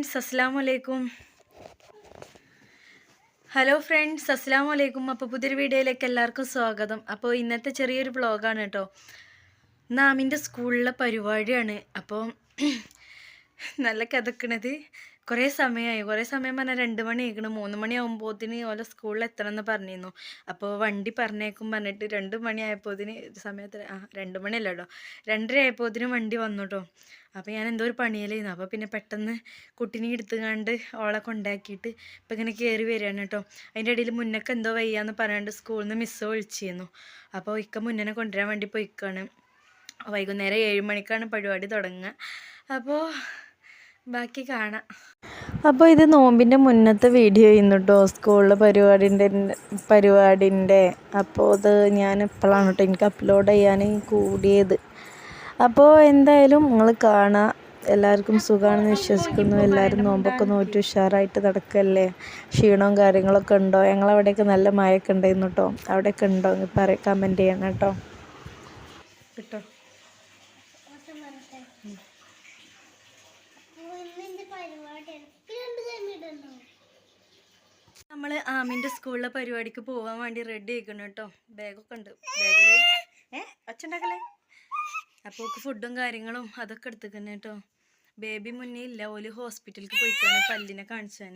Friends അസ്സാം വലൈക്കും hello friends അസ്സാം വലൈക്കും അപ്പോൾ പുതിയൊരു വീഡിയോയിലേക്ക് എല്ലാവർക്കും സ്വാഗതം. അപ്പോൾ ഇന്നത്തെ ചെറിയൊരു ബ്ലോഗാണ് കേട്ടോ. നാമിന്റെ സ്കൂളിലെ പരിപാടിയാണ്. അപ്പോൾ നല്ല കിതക്കണത് കുറേ സമയമായി കുറേ സമയം പറഞ്ഞാൽ രണ്ട് മണി ആയിക്കണം. മൂന്ന് മണി ആകുമ്പോഴത്തിന് ഓരോ സ്കൂളിൽ എത്തണം എന്ന് പറഞ്ഞിരുന്നു. അപ്പോൾ വണ്ടി പറഞ്ഞേക്കും പറഞ്ഞിട്ട് രണ്ട് മണി ആയപ്പോഴത്തിന് സമയത്ത് ആ രണ്ട് മണിയല്ല കേട്ടോ രണ്ടര ആയപ്പോഴത്തിന് വണ്ടി വന്നു കേട്ടോ അപ്പോൾ ഞാൻ എന്തോ ഒരു പണിയിലായിരുന്നു. അപ്പോൾ പിന്നെ പെട്ടെന്ന് കുട്ടീനെ എടുത്തുകൊണ്ട് ഓളെ കൊണ്ടാക്കിയിട്ട് ഇപ്പം ഇങ്ങനെ കയറി വരികയാണ് കേട്ടോ അതിന്റെ ഇടയിൽ മുന്നൊക്കെ എന്തോ വയ്യാന്ന് പറഞ്ഞുകൊണ്ട് സ്കൂളിൽ നിന്ന് മിസ്സ് വിളിച്ചിരുന്നു. അപ്പോൾ ഇക്ക മുന്നേ കൊണ്ടുവരാൻ വേണ്ടി പോയിക്കാണ്. വൈകുന്നേരം ഏഴ് മണിക്കാണ് പരിപാടി തുടങ്ങുക അപ്പോൾ ബാക്കി കാണാം. അപ്പോൾ ഇത് നോമ്പിന്റെ മുന്നത്തെ വീഡിയോ ചെയ്യുന്നു കേട്ടോ സ്കൂളിലെ പരിപാടിന്റെ പരിപാടിന്റെ അപ്പോൾ അത് ഞാൻ ഇപ്പോഴാണ് കേട്ടോ എനിക്ക് അപ്ലോഡ് ചെയ്യാൻ കൂടിയത്. അപ്പോൾ എന്തായാലും നിങ്ങൾ കാണാം. എല്ലാവർക്കും സുഖമാണെന്ന് വിശ്വസിക്കുന്നു. എല്ലാവരും നോമ്പൊക്കെ നോറ്റ് ഉഷാറായിട്ട് നടക്കല്ലേ? ക്ഷീണവും കാര്യങ്ങളൊക്കെ ഉണ്ടോ? ഞങ്ങളവിടെയൊക്കെ നല്ല മഴയൊക്കെ ഉണ്ടായിരുന്നു കേട്ടോ അവിടെയൊക്കെ ഉണ്ടോ? എന്ന് പറയാം കമന്റ് ചെയ്യണം കേട്ടോ കേട്ടോ? നമ്മൾ ആമിന്റെ സ്കൂളിലെ പരിപാടിക്ക് പോകാൻ വേണ്ടി റെഡി ആയിക്കണം കേട്ടോ ബാഗൊക്കെ ഉണ്ട്. ബാഗിൽ ഏ അച്ഛണ്ടാക്കലേ അപ്പോൾ ഫുഡും കാര്യങ്ങളും അതൊക്കെ എടുത്തേക്കന്നെ കേട്ടോ ബേബി മുന്നേ ഇല്ല ഓൽ ഹോസ്പിറ്റലിൽ പോയിക്കാണ് പല്ലിനെ കാണിച്ചാൻ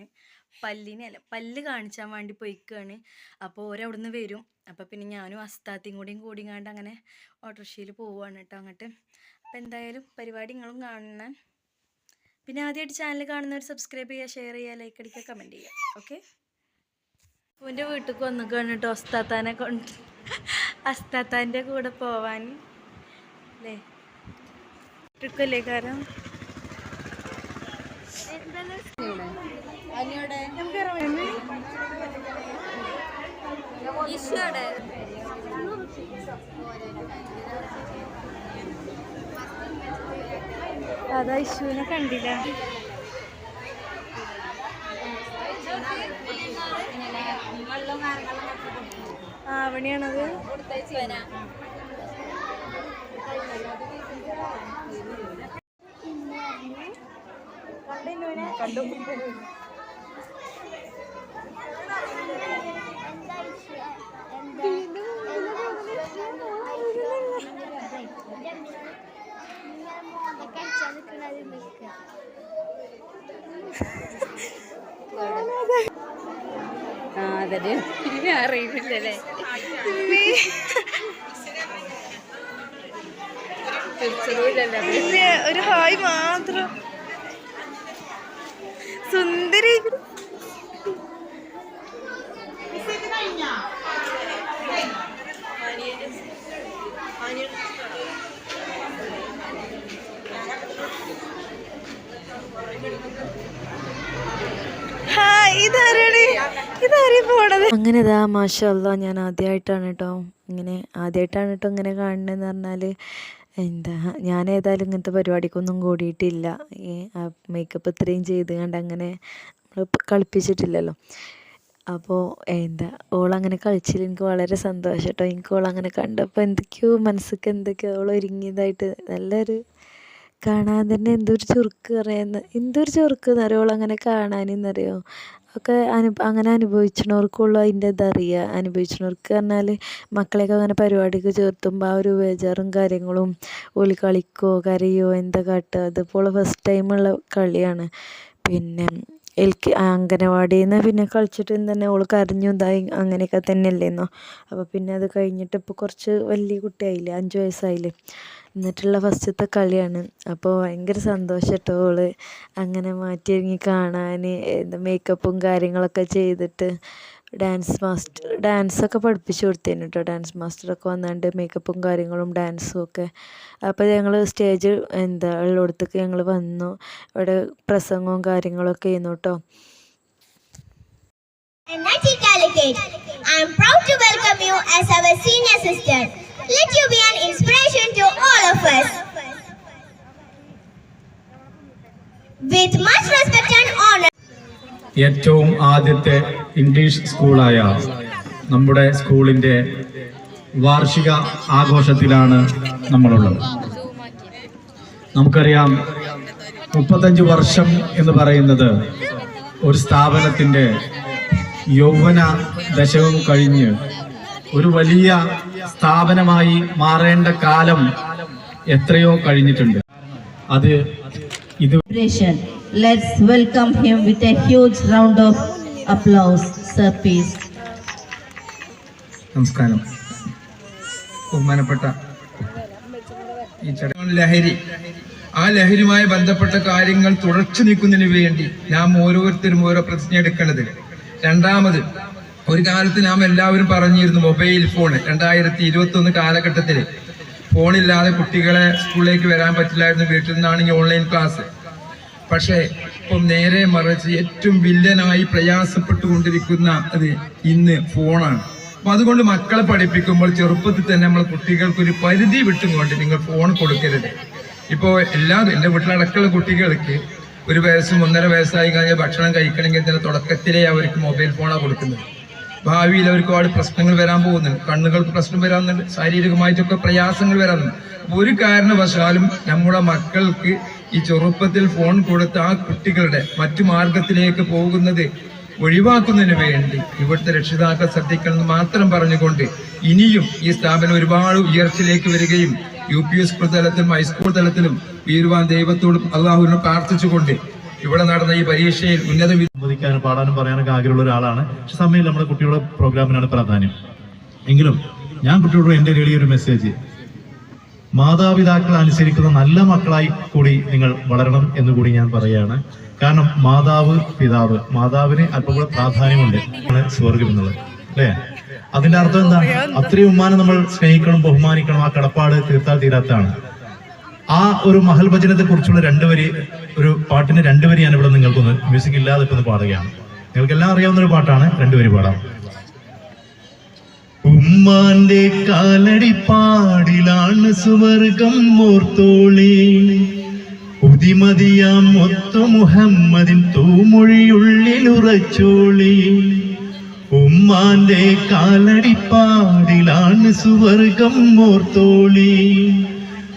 പല്ലിനെ അല്ല പല്ല് കാണിച്ചാൻ വേണ്ടി പോയിക്കാണ്. അപ്പോൾ ഓരവിടുന്ന് വരും. അപ്പോൾ പിന്നെ ഞാനും അസ്താത്തിയും കൂടിയും കൂടിങ്ങാണ്ട് അങ്ങനെ ഓട്ടോറിക്ഷയിൽ പോവുകയാണ് കേട്ടോ അങ്ങോട്ട്. അപ്പോൾ എന്തായാലും പരിപാടി നിങ്ങളും കാണണം. പിന്നെ ആദ്യമായിട്ട് ചാനൽ കാണുന്നവർ സബ്സ്ക്രൈബ് ചെയ്യുക ഷെയർ ചെയ്യുക ലൈക്ക് അടിക്കുക കമന്റ് ചെയ്യുക. ഓക്കെ പൂവിന്റെ വീട്ടിൽ വന്നിക്കാണ് കേട്ടോ അസ്താത്താനെ കൊണ്ട്. അസ്താത്താന്റെ കൂടെ പോവാൻ. അല്ലേ? ട്രിക്കല്ലേ കാരണം? അതാ ഇഷുവിനെ കണ്ടില്ല. ആവണിയാണത് കണ്ടു ആ അതെ. അറിയില്ലല്ലേ? ഇല്ല, ഒരു ഹായ് മാത്രം. സുന്ദരി. ഹായ് ഇതാരാണ് അങ്ങനെ ഇതാ മാഷല്ല ഞാൻ ആദ്യമായിട്ടാണ് കേട്ടോ ഇങ്ങനെ ആദ്യമായിട്ടാണ് കേട്ടോ ഇങ്ങനെ കാണുന്നതെന്ന് പറഞ്ഞാൽ എന്താ ഞാൻ ഏതായാലും ഇങ്ങനത്തെ പരിപാടിക്കൊന്നും കൂടിയിട്ടില്ല. ഈ മേക്കപ്പ് ഇത്രയും ചെയ്ത് കണ്ട് അങ്ങനെ നമ്മൾ കളിപ്പിച്ചിട്ടില്ലല്ലോ. അപ്പോൾ എന്താ ഓളങ്ങനെ കളിച്ചതിൽ എനിക്ക് വളരെ സന്തോഷം കേട്ടോ എനിക്ക് ഓളങ്ങനെ കണ്ടപ്പോൾ എന്തൊക്കെയോ മനസ്സിക്ക് എന്തൊക്കെയോ ഓൾ ഒരുങ്ങിയതായിട്ട് നല്ലൊരു കാണാൻ തന്നെ എന്തൊരു ചുറുക്ക് പറയുന്നത് എന്തൊരു ചുറുക്ക് എന്നറിയോ ഓളങ്ങനെ കാണാനെന്നറിയോ? ഒക്കെ അനു അങ്ങനെ അനുഭവിച്ചണവർക്കുള്ളൂ അതിന്റെ ഇതറിയുക. അനുഭവിച്ചണവർക്ക് പറഞ്ഞാൽ മക്കളെയൊക്കെ അങ്ങനെ പരിപാടിക്ക് ചേർത്തുമ്പോൾ ആ ഒരു ബേജാറും കാര്യങ്ങളും ഓൽ കളിക്കോ കരയോ എന്താ കാട്ടുക അതിപ്പോൾ ഫസ്റ്റ് ടൈമുള്ള കളിയാണ്. പിന്നെ എൽ കെ അംഗനവാടിയിൽ നിന്ന് പിന്നെ കളിച്ചിട്ട് തന്നെ ഓൾ കരഞ്ഞു ഇതായി അങ്ങനെയൊക്കെ തന്നെയല്ലേന്നോ. അപ്പോൾ പിന്നെ അത് കഴിഞ്ഞിട്ട് ഇപ്പോൾ കുറച്ച് വലിയ കുട്ടിയായില്ലേ അഞ്ച് വയസ്സായില്ലേ. എന്നിട്ടുള്ള ഫസ്റ്റത്തെ കളിയാണ്. അപ്പോൾ ഭയങ്കര സന്തോഷം കേട്ടോ ഓൾ. അങ്ങനെ മാറ്റിയൊരുങ്ങി കാണാൻ മേക്കപ്പും കാര്യങ്ങളൊക്കെ ചെയ്തിട്ട് ഡാൻസ് മാസ്റ്റർ ഡാൻസൊക്കെ പഠിപ്പിച്ചു കൊടുത്തേനു കേട്ടോ ഡാൻസ് മാസ്റ്ററൊക്കെ വന്നാണ്ട് മേക്കപ്പും കാര്യങ്ങളും ഡാൻസും ഒക്കെ. അപ്പോൾ ഞങ്ങൾ സ്റ്റേജ് എന്താ ഉള്ളിടത്തേക്ക് ഞങ്ങൾ വന്നു. ഇവിടെ പ്രസംഗവും കാര്യങ്ങളൊക്കെ ചെയ്യുന്നു കേട്ടോ. With much respect and honor. ഏറ്റവും ആദ്യത്തെ ഇംഗ്ലീഷ് സ്കൂളായ നമ്മുടെ സ്കൂളിന്റെ വാർഷിക ആഘോഷത്തിലാണ് നമ്മളുള്ളത് നമുക്കറിയാം മുപ്പത്തഞ്ച് വർഷം എന്ന് പറയുന്നത് ഒരു സ്ഥാപനത്തിന്റെ യൗവന ദശകം കഴിഞ്ഞ് ഒരു വലിയ സ്ഥാപനമായി മാറേണ്ട കാലം എത്രയോ കഴിഞ്ഞിട്ടുണ്ട് അത് ഇത്. Let's welcome him with a huge round of applause. Sir, please. നമസ്കാരം ബഹുമാനപ്പെട്ട ഈ ചടങ്ങ് ലഹരി ആ ലഹരിയുമായി ബന്ധപ്പെട്ട കാര്യങ്ങൾ തുടച്ചു നീക്കുന്നതിന് വേണ്ടി നാം ഓരോരുത്തരും ഓരോ പ്രതിജ്ഞ എടുക്കേണ്ടത് രണ്ടാമത് ഒരു കാലത്ത് നാം എല്ലാവരും പറഞ്ഞിരുന്നു മൊബൈൽ ഫോൺ രണ്ടായിരത്തി ഇരുപത്തി ഒന്ന് കാലഘട്ടത്തിൽ ഫോണില്ലാതെ കുട്ടികളെ സ്കൂളിലേക്ക് വരാൻ പറ്റില്ലായിരുന്നു വീട്ടിൽ നിന്നാണെങ്കിൽ ഓൺലൈൻ ക്ലാസ് പക്ഷേ ഇപ്പം നേരെ മറിച്ച് ഏറ്റവും വില്ലനായി പ്രയാസപ്പെട്ടുകൊണ്ടിരിക്കുന്ന അത് ഇന്ന് ഫോണാണ്. അപ്പൊ അതുകൊണ്ട് മക്കളെ പഠിപ്പിക്കുമ്പോൾ ചെറുപ്പത്തിൽ തന്നെ നമ്മൾ കുട്ടികൾക്ക് ഒരു പരിധി വിട്ടുകൊണ്ട് നിങ്ങൾ ഫോൺ കൊടുക്കരുത്. ഇപ്പോൾ എല്ലാ എന്റെ വീട്ടിലടക്കമുള്ള കുട്ടികൾക്ക് ഒരു വയസ്സും ഒന്നര വയസ്സായി കഴിഞ്ഞാൽ ഭക്ഷണം കഴിക്കണമെങ്കിൽ തന്നെ തുടക്കത്തിലേ അവർക്ക് മൊബൈൽ ഫോണാണ് കൊടുക്കുന്നത്. ഭാവിയിൽ അവർക്ക് ഒരുപാട് പ്രശ്നങ്ങൾ വരാൻ പോകുന്നുണ്ട്. കണ്ണുകൾക്ക് പ്രശ്നം വരാറുണ്ട്. ശാരീരികമായിട്ടൊക്കെ പ്രയാസങ്ങൾ വരാറുണ്ട്. ഒരു കാരണവശാലും നമ്മുടെ മക്കൾക്ക് ഈ ചെറുപ്പത്തിൽ ഫോൺ കൊടുത്ത ആ കുട്ടികളുടെ മറ്റു മാർഗത്തിലേക്ക് പോകുന്നത് ഒഴിവാക്കുന്നതിന് വേണ്ടി ഇവിടുത്തെ രക്ഷിതാക്കൾ ശ്രദ്ധിക്കണമെന്ന് മാത്രം പറഞ്ഞുകൊണ്ട് ഇനിയും ഈ സ്ഥാപനം ഒരുപാട് ഉയർച്ചയിലേക്ക് വരികയും യു പി സ്കൂൾ തലത്തിലും ഹൈസ്കൂൾ തലത്തിലും ഉയരുവാൻ ദൈവത്തോടും അള്ളാഹുവിനും പ്രാർത്ഥിച്ചുകൊണ്ട് ഇവിടെ നടന്ന ഈ പരീക്ഷയിൽ ഉന്നത വിധിക്കാനും പാടാനും പറയാനൊക്കെ ആഗ്രഹമുള്ള ഒരാളാണ്. സമയം നമ്മുടെ കുട്ടികളുടെ പ്രോഗ്രാമിനാണ് പ്രാധാന്യം. എങ്കിലും ഞാൻ കുട്ടികളോട് എന്റെ ഒരു മെസ്സേജ് മാതാപിതാക്കൾ അനുസരിക്കുന്ന നല്ല മക്കളായി കൂടി നിങ്ങൾ വളരണം എന്ന് കൂടി ഞാൻ പറയുകയാണ്. കാരണം മാതാവ് പിതാവ് മാതാവിന് അല്പം കൂടെ പ്രാധാന്യമുണ്ട് സ്വർഗം എന്നുള്ളത്. അല്ലേ? അതിന്റെ അർത്ഥം എന്താണ്? അത്രയും ഉമ്മാനെ നമ്മൾ സ്നേഹിക്കണം ബഹുമാനിക്കണം ആ കടപ്പാട് തീർത്താൽ തീരാത്താണ് ആ ഒരു മഹൽ ഭജനത്തെ കുറിച്ചുള്ള രണ്ടുവരി ഒരു പാട്ടിന് രണ്ടുവരി ഞാൻ ഇവിടെ നിങ്ങൾക്കൊന്ന് മ്യൂസിക് ഇല്ലാതെ ഒന്ന് പാടുകയാണ്. നിങ്ങൾക്കെല്ലാം അറിയാവുന്ന ഒരു പാട്ടാണ് രണ്ടുപേര് പാടാം. ഉമ്മാന്റെ കാലടി പാടിലാണ് സുവർഗം മോർത്തോളി. ഉതിമതിയാം മൊത്ത മുഹമ്മദിൻ തൂമൊഴിയുള്ളിൽ ഉറച്ചോളി. ഉമ്മാന്റെ കാലടി പാടിലാണ് സുവർഗം മോർത്തോളി.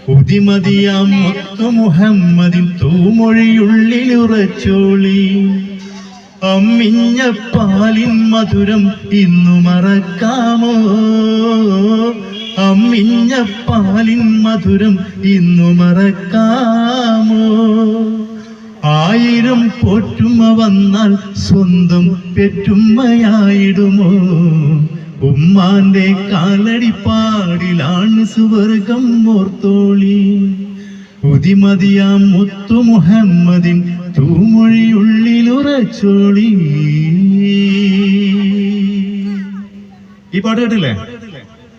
ഉതിമതിയാം മൊത്ത മുഹമ്മദിൻ തൂമൊഴിയുള്ളിൽ ഉറച്ചോളി. അമ്മിഞ്ഞ പാലിൻ മധുരം ഇന്നു മറക്കാമോ? അമ്മിഞ്ഞ പാലിൻ മധുരം ഇന്നു മറക്കാമോ? ആയിരം പോറ്റുമ്മ വന്നാൽ സ്വന്തം പെറ്റുമ്മയായിടുമോ? ഉമ്മാന്റെ കാലടിപ്പാടിലാണ് സുവർഗം ഓർത്തോളി. ഉതിമതിയാം മുത്തു മുഹമ്മദിൻ തൂമൊഴിയുള്ളിലുറച്ചോളി. ഈ പാട്ട് കേട്ടില്ലേ?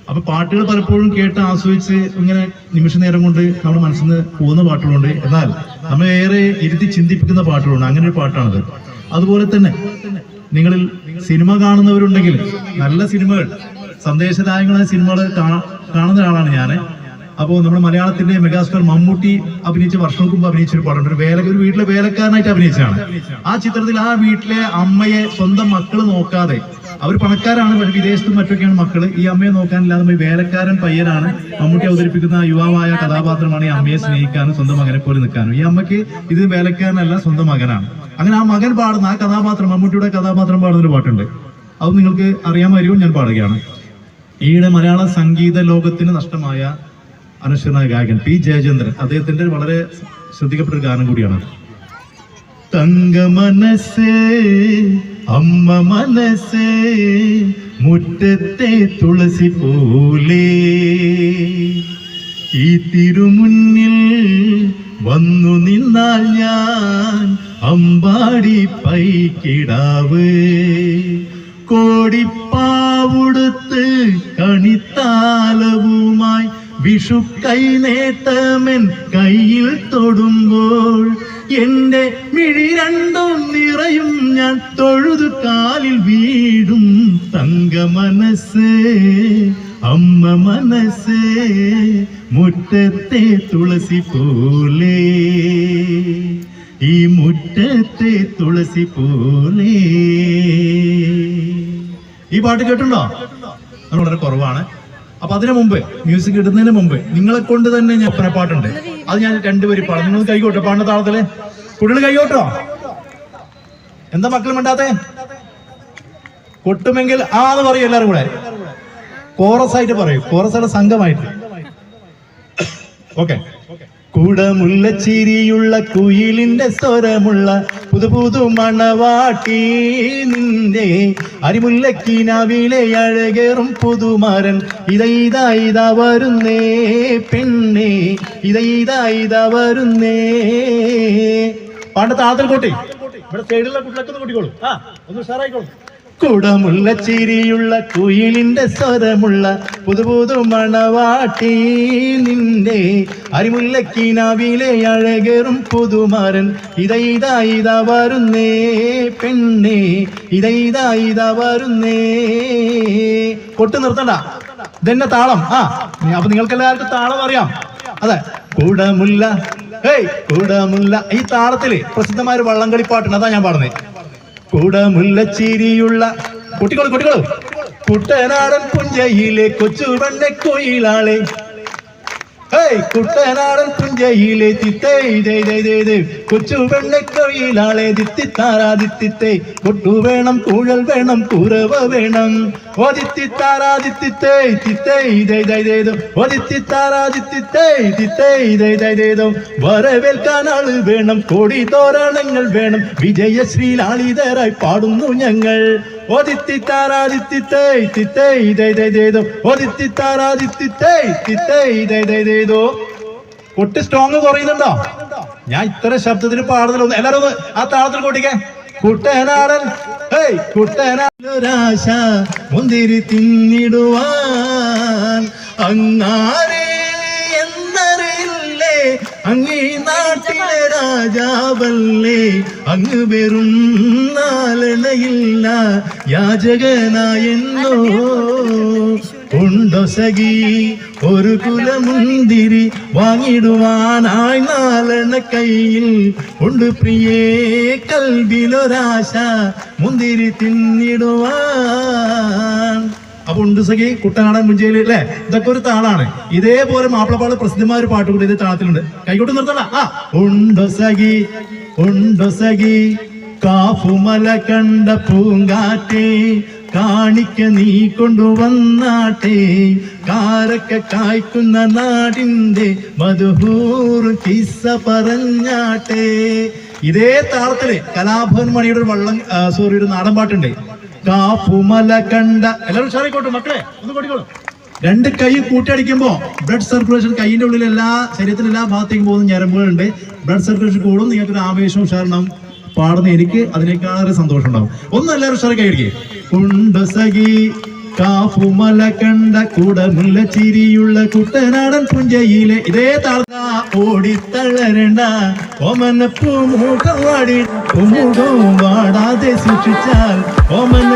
അപ്പൊ പാട്ടുകൾ പലപ്പോഴും കേട്ട് ആസ്വദിച്ച് ഇങ്ങനെ നിമിഷ നേരം കൊണ്ട് നമ്മുടെ മനസ്സിൽ നിന്ന് പോകുന്ന പാട്ടുകളുണ്ട്. എന്നാൽ നമ്മൾ ഏറെ ഇരുത്തി ചിന്തിപ്പിക്കുന്ന പാട്ടുകളുണ്ട്. അങ്ങനെ ഒരു പാട്ടാണത്. അതുപോലെ തന്നെ നിങ്ങളിൽ സിനിമ കാണുന്നവരുണ്ടെങ്കിൽ നല്ല സിനിമകൾ സന്ദേശദായകങ്ങളായ സിനിമകൾ കാണുന്ന ഒരാളാണ് ഞാൻ അപ്പോൾ നമ്മുടെ മലയാളത്തിന്റെ മെഗാസ്റ്റാർ മമ്മൂട്ടി അഭിനയിച്ച വർഷങ്ങൾക്ക് മുമ്പ് അഭിനയിച്ച ഒരു പടമുണ്ട് ഒരു വേല ഒരു വീട്ടിലെ വേലക്കാരനായിട്ട് അഭിനയിച്ചതാണ്. ആ ചിത്രത്തിൽ ആ വീട്ടിലെ അമ്മയെ സ്വന്തം മക്കൾ നോക്കാതെ അവർ പണക്കാരാണ് വിദേശത്തും മറ്റൊക്കെയാണ് മക്കൾ. ഈ അമ്മയെ നോക്കാനില്ലാതെ പോയി വേലക്കാരൻ പയ്യനാണ്. മമ്മൂട്ടി അവതരിപ്പിക്കുന്ന യുവാവായ കഥാപാത്രമാണ് ഈ അമ്മയെ സ്നേഹിക്കാനും സ്വന്തം മകനെ പോലെ നിൽക്കാനും. ഈ അമ്മയ്ക്ക് ഇത് വേലക്കാരനല്ല സ്വന്തം മകനാണ്. അങ്ങനെ ആ മകൻ പാടുന്ന ആ കഥാപാത്രം മമ്മൂട്ടിയുടെ കഥാപാത്രം പാടുന്ന ഒരു പാട്ടുണ്ട്. അത് നിങ്ങൾക്ക് അറിയാമായിരിക്കും ഞാൻ പാടുകയാണ്. ഈയിടെ മലയാള സംഗീത ലോകത്തിന് നഷ്ടമായ അനശ്വരനായ ഗായകൻ പി ജയചന്ദ്രൻ. അദ്ദേഹത്തിന്റെ വളരെ ശ്രദ്ധിക്കപ്പെട്ട ഒരു ഗാനം കൂടിയാണ് തങ്ക മനസ്സേ അമ്മ മനസ്സേ മുറ്റത്തെ തുളസി പോലെ. ഈ തിരുമുന്നിൽ വന്നു നിന്നാൽ ഞാൻ അമ്പാടി പൈക്കിടാവ്. കോടിപ്പാവുടുത്ത് കണിത്താലവുമായി വിഷു കൈനേട്ടമൻ കയ്യിൽ തൊടുമ്പോൾ എന്റെ മിഴി രണ്ടും നിറയും ഞാൻ തൊഴുതു കാലിൽ വീടും തങ്ക മനസ്സ് അമ്മ മനസ്സ് മുറ്റത്തെ തുളസി പോലെ. ഈ മുറ്റത്തെ തുളസി പോലെ. ഈ പാട്ട് കേട്ടുണ്ടോ അത് വളരെ കുറവാണ്. അപ്പൊ അതിനു മുമ്പ് മ്യൂസിക് ഇടുന്നതിന് മുമ്പ് നിങ്ങളെ കൊണ്ട് തന്നെ ഞാൻ ഒപ്പന പാട്ടുണ്ട്. അത് ഞാൻ രണ്ടുപേരും പാടും. നിങ്ങൾ കൈകോട്ടെ പാടുന്ന താളത്തിൽ. കുട്ടികൾ കൈകോട്ടോ? എന്താ മക്കൾ മിണ്ടാത്തെ? കൊട്ടുമെങ്കിൽ ആ എന്ന് പറയും എല്ലാവരും കൂടെ. കോറസ് ആയിട്ട് പറയും. കോറസ് ആയിട്ട് സംഘമായിട്ട്. ഓക്കെ. കുടമുള്ള ചിരിയുള്ള കുയിലിന്റെ സ്വരമുള്ള പുതു പുതു മണവാട്ടി നിന്റെ അരിമുല്ലക്കിനാവിലെ അഴകേറും പുതുമാരൻ. ഇതാ ഇതാ വരുന്നേ പെണ്ണേ. ഇതാ ഇതാ വരുന്നേ. പണ്ട് താത്തൽക്കോട്ടെ കൂട്ടി. ഇവിടെ സൈഡിലുള്ള കുട്ടികളൊക്കെ ഒന്ന് കൂട്ടിക്കോളൂ. ആ ഒന്ന് ഉഷാറായിക്കോളൂ. കുടമുള്ള ചിരിയുള്ള കുയിലിന്റെ സ്വരമുള്ള പുതു പുതു മണവാട്ടി നിന്റെ അരിമുല്ലക്കിനാവിലെ അഴകേറും പുതുമാരൻ. ഇതാ ഇതാ വരുന്നേ പെണ്ണേ. ഇതാ ഇതാ വരുന്നേ. കൊട്ടു നിർത്തണ്ട. ഇതെന്നെ താളം. ആ അപ്പൊ നിങ്ങൾക്ക് എല്ലാവർക്കും താളം അറിയാം. അതെ കുടമുല്ല. ഏയ് കുടമുല്ല. ഈ താളത്തിൽ പ്രസിദ്ധമായ ഒരു വള്ളംകളിപ്പാട്ടുണ്ട് അതാ ഞാൻ പാടുന്നത് കുടമുല്ല ചിരിയുള്ള കുട്ടികൾ കുട്ടികൾ കുട്ടനാടൻ പുഞ്ചയിലെ കൊച്ചു പെണ്ണെ കൊയിലാളെ. ഹേയ് കുട്ടനാടൻ പുഞ്ചയിലെ തിത്തേ ദേ ദേ ദേ ദേ കൊച്ചു പെണ്ണെ കൊയിലാളെ ദിത്തിത്താരാ ദിത്തിത്തേ കൊട്ടു വേണം കൂഴൽ വേണം കുരവ വേണം ഓ ദിത്തിത്താരാ ദിത്തിത്തേ തിത്തേ ദേ ദേ ദേ ദോ ഓ ദിത്തിത്താരാ ദിത്തിത്തേ തിത്തേ ദേ ദേ ദേ ദോ വരവേൽക്കാൻ ആള് വേണം കോടി തോരണങ്ങൾ വേണം വിജയശ്രീ ലാളിതരായി പാടുന്നു ഞങ്ങൾ കൊട്ടി സ്ട്രോങ് കുറയുന്നുണ്ടോ? ഞാൻ ഇത്ര ശബ്ദത്തിൽ പാടുന്നില്ല. എല്ലാരും ഒന്ന് ആ താളത്തിൽ കൂട്ടിക്കേ. കുട്ടനാടൻ. ഹേയ് കുട്ടനാടൊരാശ മുന്തിരി തിന്നിടുവാൻ അങ്ങാരെ അങ്ങീ നാട്ടിലെ രാജാവല്ലേ അങ്ങ് വെറും നാലണയില്ല. യാചകനായെന്നോ ഉണ്ടോ സഖി ഒരു കുലമുന്തിരി വാങ്ങിടുവാനായി നാലെണ്ണ കയ്യിൽ. ഉണ്ട് പ്രിയേ കൽവിലൊരാശ മുന്തിരി തിന്നിടുവാൻ. അപ്പൊ ഉണ്ട് സഖി കുട്ടനാടൻ മുഞ്ചേലി അല്ലേ? ഇതൊക്കെ ഒരു താളാണ്. ഇതേപോലെ മാപ്പിളപ്പാട് പ്രസിദ്ധമായ ഒരു പാട്ട് കൂടി ഇത് താളത്തിലുണ്ട്. കൈകോട്ട് നിർത്തണ ആ. ഉണ്ടോ കാഫുമല കണ്ട പൂങ്കാറ്റേ കാണിക്ക നീ കൊണ്ടുവന്നാട്ടെ. കാരക്ക കായ്ക്കുന്ന നാടിന്റെ മധുഹൂർ കിസ്സ പറഞ്ഞാട്ടെ. ഇതേ താളത്തിൽ കലാഭവൻ മണിയുടെ ഒരു വള്ളം സോറി ഒരു നാടൻ പാട്ടുണ്ട്. കാപ്പുമല കണ്ട എല്ലാവരും ഉഷാറായിക്കോട്ടെ മക്കളെ ഒന്ന് കൊടിക്കോളൂ രണ്ട് കൈ കൂട്ടിയടിക്കുമ്പോ ബ്ലഡ് സർക്കുലേഷൻ കൈയിന്റെ ഉള്ളിൽ എല്ലാ ശരീരത്തിലെ എല്ലാ ഭാഗത്തേക്കും പോകുന്ന ഞരമ്പുകളുണ്ട്. ബ്ലഡ് സർക്കുലേഷൻ കൂടും നിങ്ങൾക്ക് ഒരു ആവേശവും ഉഷാറുണ്ടാവും. പാടുന്ന എനിക്ക് അതിനേക്കാളൊരു സന്തോഷം ഉണ്ടാവും ഒന്ന് എല്ലാവരും ഉഷാറ് കൈ ഉണ്ട് സഖി കാപ്പുമല കണ്ട കുടമുല്ല ചിരിയുള്ള കുട്ടനാടൻ പുഞ്ചയിലെ ഇതേ താഴ്ന്ന ഓടിത്തളരണ്ട ഓമനപ്പൂ പൂമുഖം പൂമുഖം വാടാതെ സൂക്ഷിച്ചാൽ ഓമന